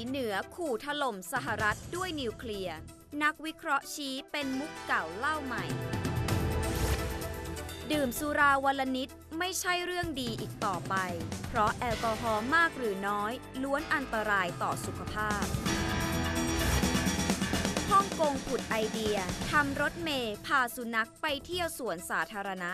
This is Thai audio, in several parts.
ีเหนือขู่ถล่มสหรัฐด้วยนิวเคลียร์ นักวิเคราะห์ชี้เป็นมุกเก่าเล่าใหม่ ดื่มสุราวันละนิดไม่ใช่เรื่องดีอีกต่อไป เพราะแอลกอฮอล์มากหรือน้อย ล้วนอันตรายต่อสุขภาพฮ่องกงผุดไอเดียทำรถเมย์พาสุนัขไปเที่ยวสวนสาธารณะ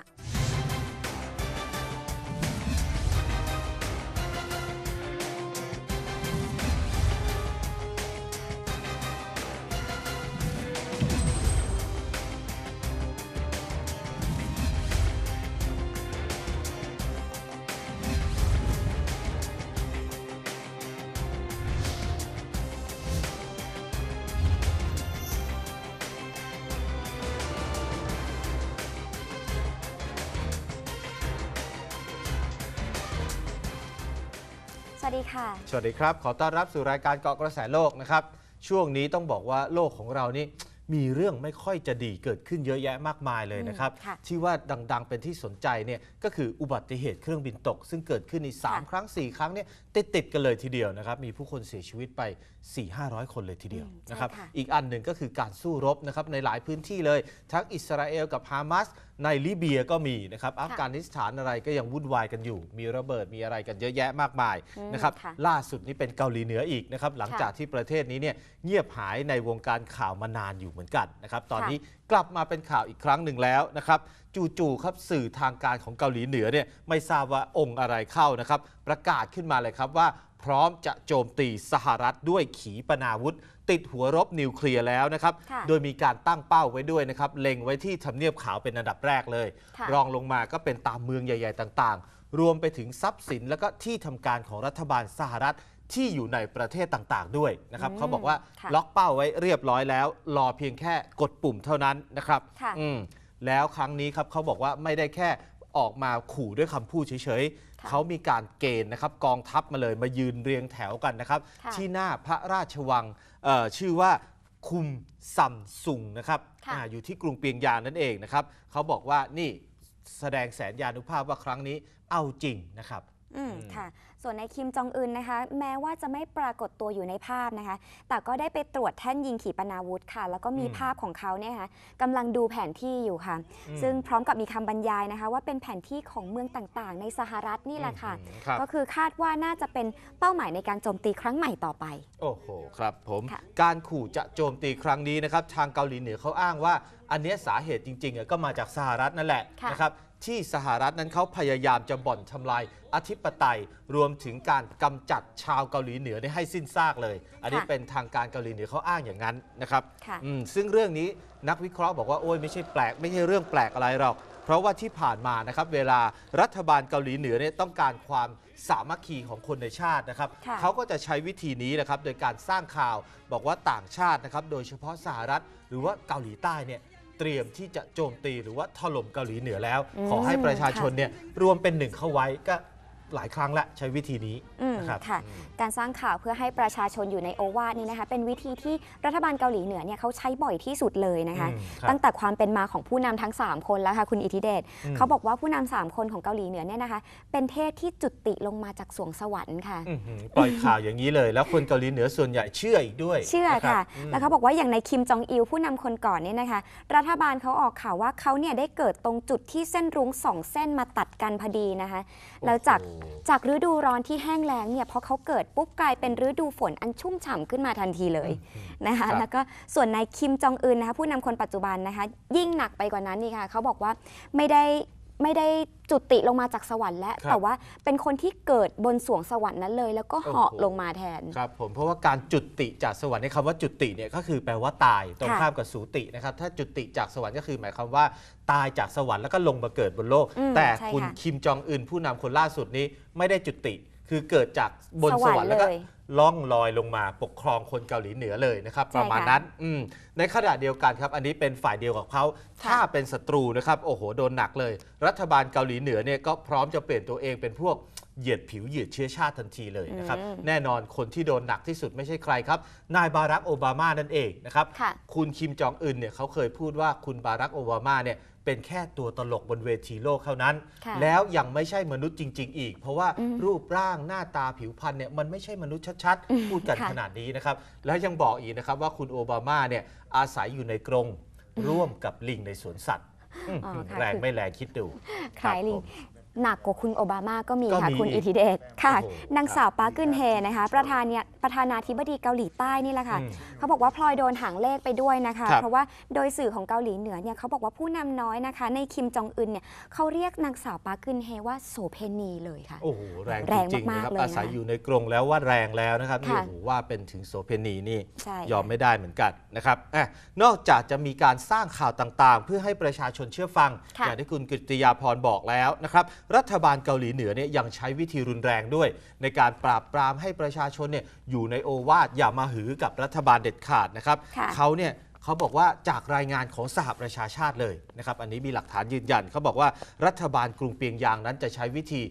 วัสดีค่ะ สวัสดีครับ ขอต้อนรับสู่รายการเกาะกระแสโลกนะครับ ช่วงนี้ต้องบอกว่าโลกของเรานี่มีเรื่องไม่ค่อยจะดีเกิดขึ้นเยอะแยะมากมายเลยนะครับอืมค่ะที่ว่าดังๆเป็นที่สนใจเนี่ยก็คืออุบัติเหตุเครื่องบินตก ซึ่งเกิดขึ้นในค่ะ3ครั้ง 4 ครั้งเนี่ยติดติดๆกันเลยทีเดียวนะครับ มีผู้คนเสียชีวิตไป 4-500 คนเลยทีเดียวอืมนะครับใช่ค่ะอีกอันหนึ่งก็คือการสู้รบนะครับในหลายพื้นที่เลย ทั้งอิสราเอลกับฮามาสในลิเบียก็มีนะครับอัฟกานิสถานอะไรก็ยังวุ่นวายกันอยู่ มีระเบิดมีอะไรกันเยอะแยะมากมายอืมนะครับค่ะล่าสุดนี้เป็นเกาหลีเหนืออีกนะครับหลังค่ะจากที่ประเทศนี้เนี่ยเงียบหายในวงการข่าวมานานอยู่เหมือนกันนะครับตอนค่ะนี้กลับมาเป็นข่าวอีกครั้งหนึ่งแล้วนะครับจู่ๆครับสื่อทางการของเกาหลีเหนือเนี่ยไม่ทราบว่าองค์อะไรเข้านะครับประกาศขึ้นมาเลยครับว่า พร้อมจะโจมตีสหรัฐด้วยขีปนาวุธ ติดหัวรบนิวเคลียร์แล้วนะครับค่ะโดยมีการตั้งเป้าไว้ด้วยนะครับ เล็งไว้ที่ทำเนียบขาวเป็นอันดับแรกเลยค่ะรองลงมาก็เป็นตามเมืองใหญ่ ๆ ต่างๆ รวมไปถึงทรัพย์สินและก็ที่ทำการของรัฐบาลสหรัฐที่อยู่ในประเทศต่างๆ ด้วยนะครับอืมเขาบอกว่าค่ะล็อกเป้าไว้เรียบร้อยแล้ว รอเพียงแค่กดปุ่มเท่านั้นนะครับค่ะอืมแล้วครั้งนี้ครับเขาบอกว่าไม่ได้แค่ ออกมาขู่ด้วยคำพูดเฉยค่ะๆเขามีการเกณฑ์นะครับกองทัพมาเลยมายืนเรียงแถวกันนะครับ ค่ะ ที่หน้าพระราชวังเอ่อชื่อว่าคุมซัมซุงนะครับค่ะ อาอยู่ที่กรุงเปียงยางนั่นเองนะครับ เขาบอกว่านี่แสดงแสนยานุภาพว่าครั้งนี้เอาจริงนะครับ อืมอืมค่ะ ส่วนในคิมจองอึนนะคะ แม้ว่าจะไม่ปรากฏตัวอยู่ในภาพนะคะ แต่ก็ได้ไปตรวจแท่นยิงขีปนาวุธค่ะ แล้วก็มีอืมภาพของเขาเนี่ยค่ะกำลังดูแผนที่อยู่ค่ะอืมซึ่งพร้อมกับมีคำบรรยายนะคะ ว่าเป็นแผนที่ของเมืองต่างๆ ในสหรัฐนี่แหละค่ะอืมครับก็คือคาดว่าน่าจะเป็นเป้าหมายในการโจมตีครั้งใหม่ต่อไป โอ้โหครับผมค่ะการขู่จะโจมตีครั้งนี้นะครับทางเกาหลีเหนือเขาอ้างว่า อันเนี้ยสาเหตุจริงๆอะก็มาจากสหรัฐนั่นแหละค่ะนะครับ ที่สหรัฐนั้นเขาพยายามจะบ่อนทำลายอธิปไตยรวมถึงการกำจัดชาวเกาหลีเหนือได้ให้สิ้นซากเลย อันนี้เป็นทางการเกาหลีเหนือเขาอ้างอย่างนั้นนะครับค่ะอืมซึ่งเรื่องนี้นักวิเคราะห์บอกว่าโอ้ยไม่ใช่แปลก ไม่ใช่เรื่องแปลกอะไรหรอกเพราะว่าที่ผ่านมานะครับเวลารัฐบาลเกาหลีเหนือเนี่ยต้องการความสามัคคีของคนในชาตินะครับค่ะเขาก็จะใช้วิธีนี้นะครับโดยการสร้างข่าวบอกว่าต่างชาตินะครับโดยเฉพาะสหรัฐ หรือว่าเกาหลีใต้เนี่ย เตรียมที่จะโจมตีหรือว่าถล่มเกาหลีเหนือแล้วอืมขอให้ประชาชนเนี่ยรวมเป็นหนึ่งเข้าไว้ก็ หลายครั้งละใช้วิธีนี้อืมนะครับ ค่ะอืมการสร้างข่าวเพื่อให้ประชาชนอยู่ในโอวาทนี่นะคะ เป็นวิธีที่รัฐบาลเกาหลีเหนือเนี่ยเขาใช้บ่อยที่สุดเลยนะคะ อืมครับตั้งแต่ความเป็นมาของผู้นำทั้ง 3 คนแล้วค่ะคุณอิทธิเดชอืม เขาบอกว่าผู้นำสามคนของเกาหลีเหนือเนี่ยนะคะ เป็นเทพที่จุติลงมาจากสวงสวรรค์ค่ะ อื้อหือปล่อยข่าวอย่างนี้เลย แล้วคนเกาหลีเหนือส่วนใหญ่เชื่ออีกด้วยเชื่อนะรับค่ะ ม แล้วเขาบอกว่าอย่างในคิมจองอิลผู้นำคนก่อนเนี่ยนะคะ รัฐบาลเขาออกข่าวว่าเขาเนี่ยได้เกิดตรงจุดที่เส้นรุ้งสองเส้นมาตัดกันพอดีนะคะ แล้วจากโอ้โหจากฤดูร้อนที่แห้งแล้งเนี่ยพอเขาเกิดปุ๊บกลายเป็นฤดูฝนอันชุ่มฉ่ำขึ้นมาทันทีเลยนะคะครับแล้วก็ส่วนในคิมจองอึนนะคะผู้นำคนปัจจุบันนะคะยิ่งหนักไปกว่านั้นนี่ค่ะเขาบอกว่าไม่ได้ ไม่ได้จุติลงมาจากสวรรค์แล้วครับ แต่ว่าเป็นคนที่เกิดบนสวงสวรรค์นั้นเลย แล้วก็เหาะโอ้โหลงมาแทน ครับผมเพราะว่าการจุติจากสวรรค์ในคำว่าจุติเนี่ยก็คือแปลว่าตายตรงค่ะข้ามกับสูตินะครับถ้าจุติจากสวรรค์ก็คือหมายความว่า ตายจากสวรรค์แล้วก็ลงมาเกิดบนโลก อืมแต่ใช่คุณค่ะ คิมจองอึนผู้นำคนล่าสุดนี้ไม่ได้จุติ คือเกิดจากบนสวรรค์สวรรค์แล้วก็เลยล่องลอยลงมาปกครองคนเกาหลีเหนือเลยนะครับใช่ประมาณค่ะนั้นอืมในขณะเดียวกันครับ อันนี้เป็นฝ่ายเดียวกับเขาค่ะถ้าเป็นศัตรูนะครับโอ้โหโดนหนักเลย รัฐบาลเกาหลีเหนือเนี่ยก็พร้อมจะเปลี่ยนตัวเองเป็นพวก เหยียดผิวเหยียดเชื้อชาติทันทีเลยนะครับอืมแน่นอนคนที่โดนหนักที่สุดไม่ใช่ใครครับ นายบารักโอบามานั่นเองนะครับค่ะคุณคิมจองอึนเนี่ยเขาเคยพูดว่าคุณบารักโอบามาเนี่ยเป็นแค่ตัวตลกบนเวทีโลกเท่านั้นค่ะแล้วยังไม่ใช่มนุษย์จริง ๆ อีก เพราะว่าอืมรูปร่างหน้าตาผิวพรรณเนี่ยมันไม่ใช่มนุษย์ชัดๆ พูดกันค่ะขนาดนี้นะครับ แล้วยังบอกอีกนะครับว่าคุณโอบามาเนี่ยอาศัยอยู่ในกรงร่วมกับลิงในสวนสัตว์มอ๋อค่ะแรงคือไม่แรงคิดดูขายลิงครับผม หนักกว่าคุณโอบามาก็มีก็ค่ะ มีคุณอีอิกทธิเดชค่ะ โอ้โหนางสาวปาร์คกึนเฮนะคะ ประธานเนี่ยประธานาธิบดีเกาหลีใต้นี่แหละค่ะ อืม เขาบอกว่าพลอยโดนหางเลขไปด้วยนะคะ ครับ เพราะว่าโดยสื่อของเกาหลีเหนือเนี่ยเขาบอกว่าผู้นำน้อยนะคะ ในคิมจองอึนเนี่ยเขาเรียกนางสาวปาร์คกึนเฮว่าโสเพณีเลยค่ะ โอ้โหแรงแรงจริงๆมานะกครับๆเลยนะอาศัยอยู่ในกรงแล้วว่าแรงแล้วนะครับนี่ค่ะ โอ้โหว่าเป็นถึงโสเพณีนี่ ใช่ยอมไม่ได้เหมือนกันนะครับอะนอกจากจะมีการสร้างข่าวต่างๆ เพื่อให้ประชาชนเชื่อฟัง ค่ะอย่างที่คุณกฤติยาพรบอกแล้วนะครับรัฐบาลเกาหลีเหนือเนี่ยยังใช้วิธีรุนแรงด้วย ในการปราบปรามให้ประชาชนเนี่ยอยู่ในโอวาทอย่ามาหือกับรัฐบาลเด็ดขาดนะครับค่ะเขาเนี่ยเขาบอกว่าจากรายงานของสหประชาชาติเลยนะครับอันนี้มีหลักฐานยืนยัน เขาบอกว่ารัฐบาลกรุงเปียงยางนั้นจะใช้วิธี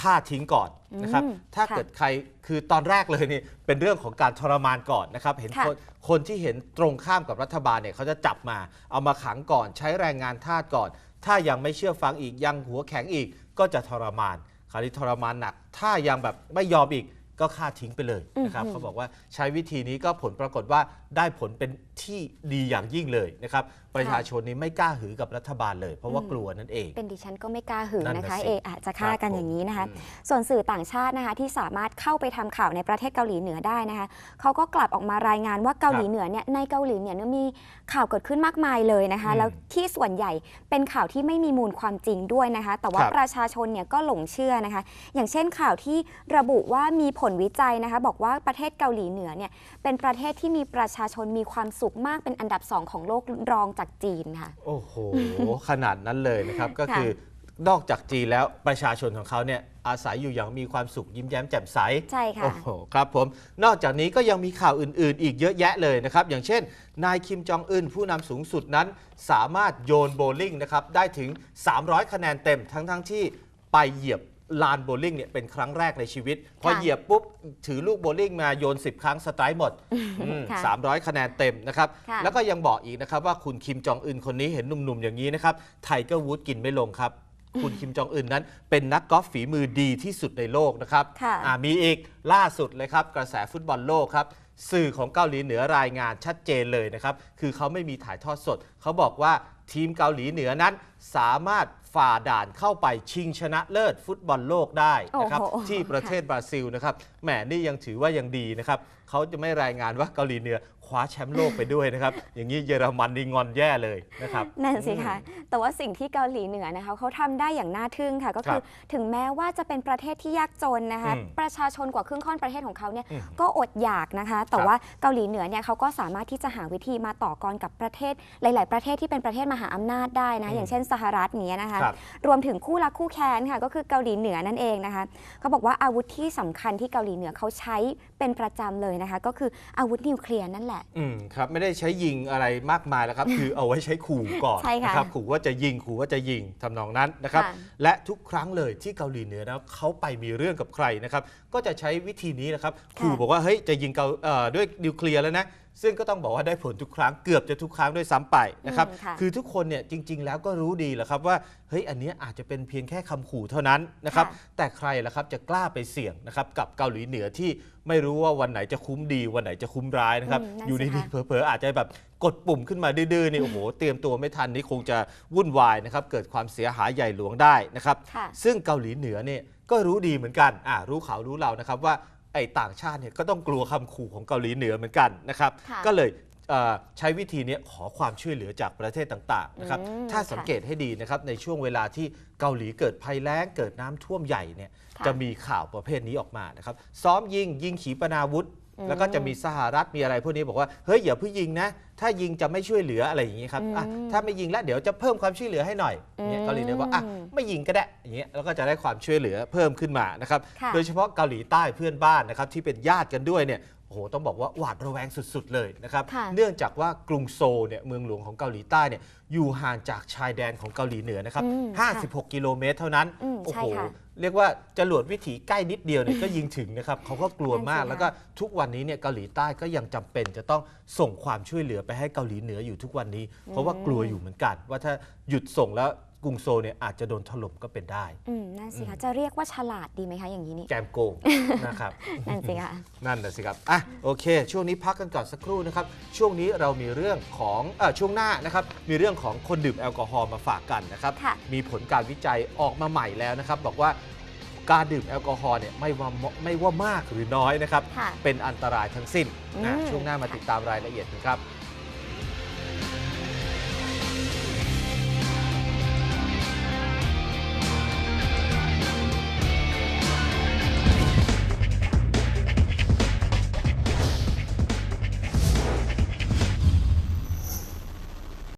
ฆ่าทิ้งก่อนนะครับอืมถ้าค่ะเกิดใครคือตอนแรกเลยนี่เป็นเรื่องของการทรมานก่อนนะครับเห็นค่ะคนคนที่เห็นตรงข้ามกับรัฐบาลเนี่ยเขาจะจับมาเอามาขังก่อน ใช้แรงงานทาสก่อน ถ้ายังไม่เชื่อฟังอีกยังหัวแข็งอีก ก็จะทรมาน คราวนี้ทรมานหนัก ถ้ายังแบบไม่ยอมอีก ก็ฆ่าทิ้งไปเลยนะครับอืมเขาบอกว่าใช้วิธีนี้ก็ผลปรากฏว่าได้ผลเป็นที่ดีอย่างยิ่งเลยนะครับประชาชนนี้ไม่กล้าหือกับรัฐบาลเลย เพราะว่ากลัวนั่นเอง เป็นดิฉันก็ไม่กล้าหือนั่นนะน่ะคะสิเอะอาจจะฆ่ากันครับอย่างนี้นะคะผมอืมส่วนสื่อต่างชาตินะคะที่สามารถเข้าไปทำข่าวในประเทศเกาหลีเหนือได้นะคะเขาก็กลับออกมารายงานว่าเกาหลีเหนือเนี่ยในเกาหลีเหนือเนี่ยมีข่าวเกิดขึ้นมากมายเลยนะคะอืมแล้วที่ส่วนใหญ่เป็นข่าวที่ไม่มีมูลความจริงด้วยนะคะ แต่ว่าครับประชาชนเนี่ยก็หลงเชื่อนะคะ อย่างเช่นข่าวที่ระบุว่ามีผลวิจัยนะคะบอกว่าประเทศเกาหลีเหนือเนี่ยเป็นประเทศที่มีประชาชนมีความสุขมากเป็นอันดับสองของโลกรองจากจีนค่ะ โอ้โห ขนาดนั้นเลยนะครับ ก็ค่ะคือนอกจากจีนแล้วประชาชนของเขาเนี่ยอาศัยอยู่อย่างมีความสุขยิ้มแย้มแจ่มใส ใช่ค่ะ โอ้โห ครับผม นอกจากนี้ก็ยังมีข่าวอื่น ๆ อีกเยอะแยะเลยนะครับ อย่างเช่น นายคิมจองอึนผู้นำสูงสุดนั้น สามารถโยนโบว์ลิ่งนะครับได้ถึง 300 คะแนนเต็มทั้งๆที่ไปเหยียบ ลานโบว์ลิ่งเนี่ยเป็นครั้งแรกในชีวิต พอค่ะเหยียบปุ๊บ ถือลูกโบว์ลิ่งมาโยน 10 ครั้งสไตร์หมดอืมค่ะ300 คะแนนเต็มนะครับค่ะแล้วก็ยังบอกอีกนะครับว่าคุณคิมจองอึนคนนี้เห็นหนุ่มๆ อย่างนี้นะครับไทเกอร์วูดกินไม่ลงครับ คุณคิมจองอึนนั้น เป็นนักกอล์ฟฝีมือดีที่สุดในโลกนะครับค่ะอ่ามีอีกล่าสุดเลยครับกระแสฟุตบอลโลกครับ สื่อของเกาหลีเหนือรายงานชัดเจนเลยนะครับ คือเขาไม่มีถ่ายทอดสด เขาบอกว่าทีมเกาหลีเหนือนั้นสามารถฝ่าด่านเข้าไปชิงชนะเลิศฟุตบอลโลกได้นะครับโอ้โหที่ประเทศบราซิลนะครับแหมนี่ยังถือว่ายังดีนะครับเขาจะไม่รายงานว่าเกาหลีเหนือ คว้าแชมป์โลกไปด้วยนะครับ อย่างนี้เยอรมันนี่งอนแย่เลยนะครับ นั่นสิคะแต่ว่าสิ่งที่เกาหลีเหนือนะคะเขาทำได้อย่างน่าทึ่งค่ะ ก็คือถึงแม้ว่าจะเป็นประเทศที่ยากจนนะคะอืมประชาชนกว่าครึ่งค่อนประเทศของเขาเนี่ยอืมก็อดอยากนะคะ แต่ครับว่าเกาหลีเหนือเนี่ยเขาก็สามารถที่จะหาวิธีมาต่อกรกับประเทศหลาย ๆ ประเทศที่เป็นประเทศมหาอำนาจได้นะอืมอย่างเช่นสหรัฐอย่างเนี้ยนะคะครับรวมถึงคู่รักคู่แค้นค่ะก็คือเกาหลีเหนือนั่นเองนะคะเขาบอกว่าอาวุธที่สำคัญที่เกาหลีเหนือเขาใช้เป็นประจำเลยนะคะ ก็คืออาวุธนิวเคลียร์นั่นแหละอืมครับไม่ได้ใช้ยิงอะไรมากมายแล้วครับ คือเอาไว้ใช้ขู่ก่อนใช่ค่ะนะครับขู่ว่าจะยิงขู่ว่าจะยิงทำนองนั้นนะครับ ค่ะ และทุกครั้งเลยที่เกาหลีเหนือนะเขาไปมีเรื่องกับใครนะครับ ก็จะใช้วิธีนี้นะครับ ขู่บอกว่าเฮ้ยจะยิงเกาเอ่อด้วยนิวเคลียร์แล้วนะ ซึ่งก็ต้องบอกว่าได้ผลทุกครั้งเกือบจะทุกครั้งด้วยซ้ำไปนะครับอืมค่ะคือทุกคนเนี่ยจริง ๆ แล้วก็รู้ดีแหละครับว่าเฮ้ยอันเนี้ยอาจจะเป็นเพียงแค่คำขู่เท่านั้นนะครับค่ะ แต่ใครล่ะครับจะกล้าไปเสี่ยงนะครับกับเกาหลีเหนือที่ไม่รู้ว่าวันไหนจะคุ้มดี วันไหนจะคุ้มร้ายนะครับอืมนั่นอยู่สิดีคะๆเผลอๆอาจจะแบบกดปุ่มขึ้นมาดื้อๆนี่โอ้โหเตรียมตัวไม่ทันนี่คงจะวุ่นวายนะครับเกิดความเสียหายใหญ่หลวงได้นะครับ ค่ะ ซึ่งเกาหลีเหนือเนี่ยก็รู้ดีเหมือนกันอ่ารู้เขารู้เรานะครับว่า ไอ้ต่างชาติเนี่ยก็ต้องกลัวคำขู่ของเกาหลีเหนือเหมือนกันนะครับ ค่ะ ก็เลยเอ่อใช้วิธีเนี้ยขอความช่วยเหลือจากประเทศต่างๆนะครับ อืมถ้าสังเกตให้ดีนะครับในช่วงเวลาที่เกาหลีเกิดภัยแล้งเกิดน้ำท่วมใหญ่เนี่ยค่ะ จะมีข่าวประเภทนี้ออกมานะครับ ซ้อมยิงยิงขีปนาวุธอืม แล้วก็จะมีสหรัฐมีอะไรพวกนี้บอกว่าเฮ้ยอย่าเพิ่งยิงนะ ถ้ายิงจะไม่ช่วยเหลืออะไรอย่างนี้ครับอะอืมถ้าไม่ยิงแล้วเดี๋ยวจะเพิ่มความช่วยเหลือให้หน่อยเนี่ยอืมเกาหลีเหนือบอกอะไม่ยิงก็ได้อย่างเงี้ยแล้วก็จะได้ความช่วยเหลือเพิ่มขึ้นมานะครับค่ะโดยเฉพาะเกาหลีใต้เพื่อนบ้านนะครับที่เป็นญาติกันด้วยเนี่ยโอ้โหต้องบอกว่าหวาดระแวงสุดๆเลยนะครับ ค่ะ เนื่องจากว่ากรุงโซลเนี่ยเมืองหลวงของเกาหลีใต้เนี่ยอยู่ห่างจากชายแดนของเกาหลีเหนือนะครับ อืมค่ะ56 กิโลเมตรเท่านั้น อืมโอ้ใช่โห ค่ะเรียกว่าจรวดวิถีใกล้นิดเดียวเนี่ยก็ยิงถึงนะครับ เขาก็กลัวมาก นั่นสิคะแล้วก็ทุกวันนี้เนี่ยเกาหลีใต้ก็ยังจำเป็นจะต้องส่งความช่วยเหลือไปให้เกาหลีเหนืออยู่ทุกวันนี้ เพราะว่ากลัวอยู่เหมือนกัน ว่าถ้าหยุดส่งแล้ว กรุงโซลเนี่ยอาจจะโดนถล่มก็เป็นได้ อืมนั่นสิคะจะเรียกว่าฉลาดดีไหมคะอย่างนี้นี่ แกมโกง นะครับ นั่นสิคะนั่นแหละสิครับ อะ โอเค ช่วงนี้พักกันก่อนสักครู่นะครับ ช่วงนี้เรามีเรื่องของเออช่วงหน้านะครับ มีเรื่องของคนดื่มแอลกอฮอล์มาฝากกันนะครับ ค่ะ มีผลการวิจัยออกมาใหม่แล้วนะครับ บอกว่าการดื่มแอลกอฮอล์เนี่ยไม่ว่าไม่ว่ามากหรือน้อยนะครับ ค่ะเป็นอันตรายทั้งสิ้นนะอืม ช่วงหน้ามาค่ะติดตามรายละเอียดกันครับ